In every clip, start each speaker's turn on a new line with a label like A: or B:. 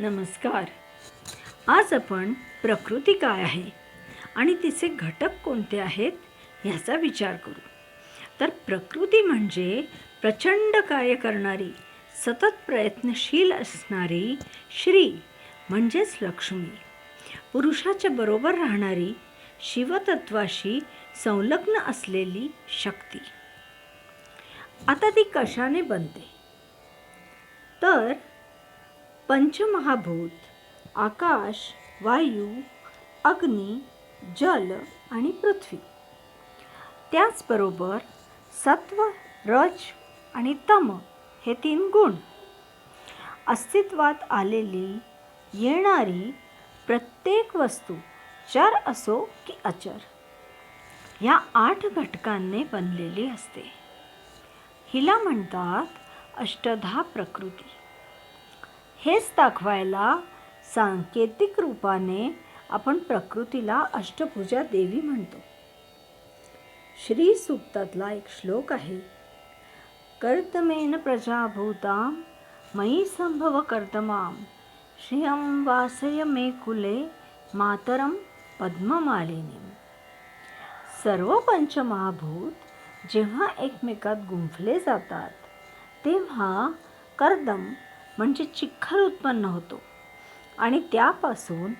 A: नमस्कार. आज आपण प्रकृती काय आहे आणि तिचे घटक कोणते आहेत ह्याचा विचार करू. तर प्रकृती म्हणजे प्रचंड कार्य करणारी सतत प्रयत्नशील असणारी श्री म्हणजेच लक्ष्मी. पुरुषाच्या बरोबर राहणारी शिवतत्वाशी संलग्न असलेली शक्ती. आता ती कशाने बनते? तर पंचमहाभूत आकाश वायू अग्नी जल आणि पृथ्वी. त्याचबरोबर सत्व रज आणि तम हे तीन गुण. अस्तित्वात आलेली येणारी प्रत्येक वस्तू चर असो की अचर या आठ घटकांनी बनलेली असते. हिला म्हणतात अष्टधा प्रकृती. हेच दाखवायला सांकेतिक रूपाने आपण प्रकृतीला अष्टभुजा देवी म्हणतो. श्री सुप्तातला एक श्लोक आहे. कर्तमेन प्रजाभूतां मयी संभव कर्तमाम श्रियम वासय मे कुले मातरम पद्ममालिनी सर्व पंचमहाभूत जेव्हा एकमेकात गुंफले जातात तेव्हा कर्दम म्हणजे चिखल उत्पन्न होतो. आणि त्यापासून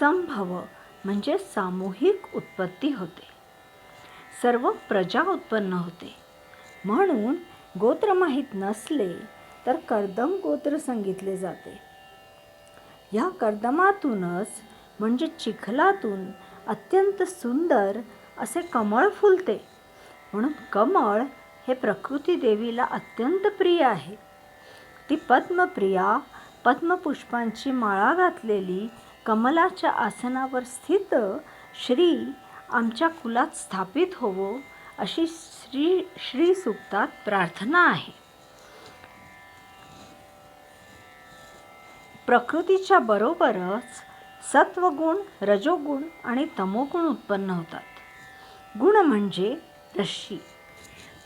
A: संभव म्हणजे सामूहिक उत्पत्ती होते. सर्व प्रजा उत्पन्न होते. म्हणून गोत्र माहीत नसले तर कर्दम गोत्र सांगितले जाते. या कर्दमातूनच म्हणजे चिखलातून अत्यंत सुंदर असे कमळ फुलते. म्हणून कमळ हे प्रकृती देवीला अत्यंत प्रिय आहे. ती पद्मप्रिया पद्मपुष्पांची माळा घातलेली कमलाच्या आसनावर स्थित श्री आमच्या कुलात स्थापित होवो अशी श्री श्री सुक्तात प्रार्थना आहे. प्रकृतीच्या बरोबरच सत्वगुण रजोगुण आणि तमोगुण उत्पन्न होतात. गुण म्हणजे रश्शी.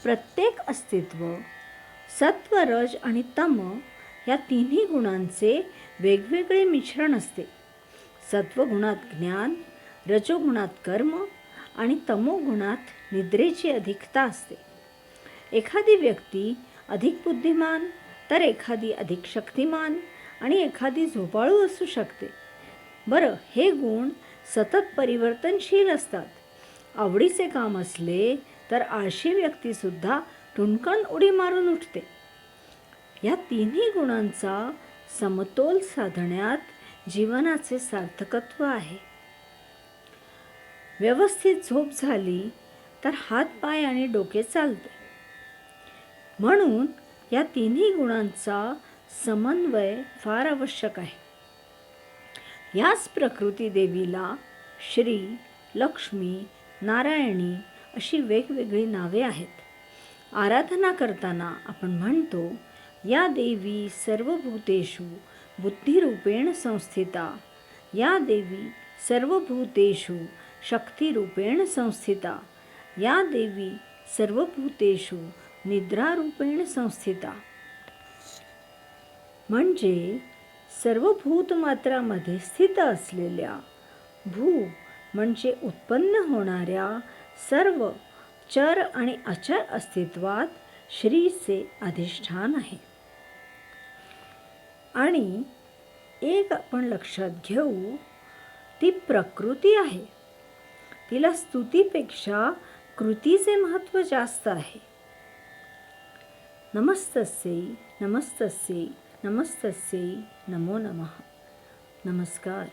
A: प्रत्येक अस्तित्व सत्व रज आणि तम या तिन्ही गुणांचे वेगवेगळे मिश्रण असते. सत्वगुणात ज्ञान रजोगुणात कर्म आणि तमोगुणात निद्रेची अधिकता असते. एखादी व्यक्ती अधिक बुद्धिमान तर एखादी अधिक शक्तिमान आणि एखादी झोपाळू असू शकते. बरं हे गुण सतत परिवर्तनशील असतात. आवडीचे काम असले तर आळशी व्यक्तीसुद्धा टुणकण उडी मारून उठते. या तिन्ही गुणांचा समतोल साधण्यात जीवनाचे सार्थकत्व आहे. व्यवस्थित झोप झाली तर हात पाय आणि डोके चालते. म्हणून या तिन्ही गुणांचा समन्वय फार आवश्यक आहे. याच प्रकृती देवीला श्री लक्ष्मी नारायणी अशी वेगवेगळी नावे आहेत. आराधना करताना आपण म्हणतो या देवी सर्वभूतेषु बुद्धिरूपेण संस्थिता. या देवी सर्वभूतेषु शक्तिरूपेण संस्थिता. या देवी सर्वभूतेषु निद्रारूपेण संस्थिता. म्हणजे सर्व भूतमात्रामध्ये स्थित असलेल्या भू म्हणजे उत्पन्न होणाऱ्या सर्व चर आणि अचर अस्तित्वात श्रीचे अधिष्ठान आहे. आणि एक आपण लक्षात घेऊ ती प्रकृती आहे. तिला स्तुतीपेक्षा कृतीचे महत्त्व जास्त आहे. नमस्तस्यै नमस्तस्ये नमस्तस्यै नमो नमः. नमस्कार.